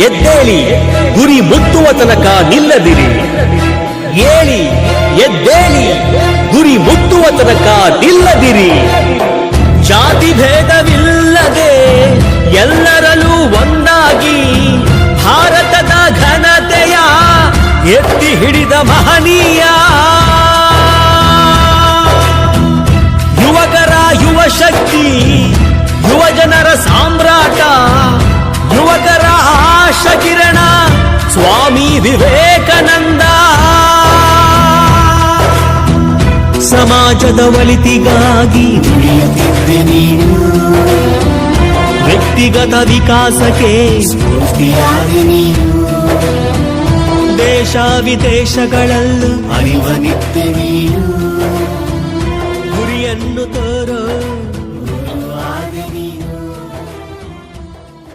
ಎದ್ದೇಳಿ, ಗುರಿ ಮುಟ್ಟುವ ತನಕ ನಿಲ್ಲದಿರಿ. ಏಳಿ, ಎದ್ದೇಳಿ, ಗುರಿ ಮುಟ್ಟುವ ತನಕ ನಿಲ್ಲದಿರಿ. ಜಾತಿ ಭೇದವಿಲ್ಲದೆ ಎಲ್ಲರಲ್ಲೂ ಒಂದಾಗಿ ಭಾರತದ ಘನತೆಯ ಎತ್ತಿ ಹಿಡಿದ ಮಹನೀಯ ವಿವೇಕಾನಂದ ಸಮಾಜದ ಒಳಿತಿಗಾಗಿ ವ್ಯಕ್ತಿಗತ ವಿಕಾಸಕ್ಕೆ ಸ್ಫೂರ್ತಿಯಾಗಿ ನೀನು ದೇಶ ವಿದೇಶಗಳಲ್ಲೂ ಅರಿವನಿದ್ದೆ ನೀನು ಗುರಿಯನ್ನು ತೋರ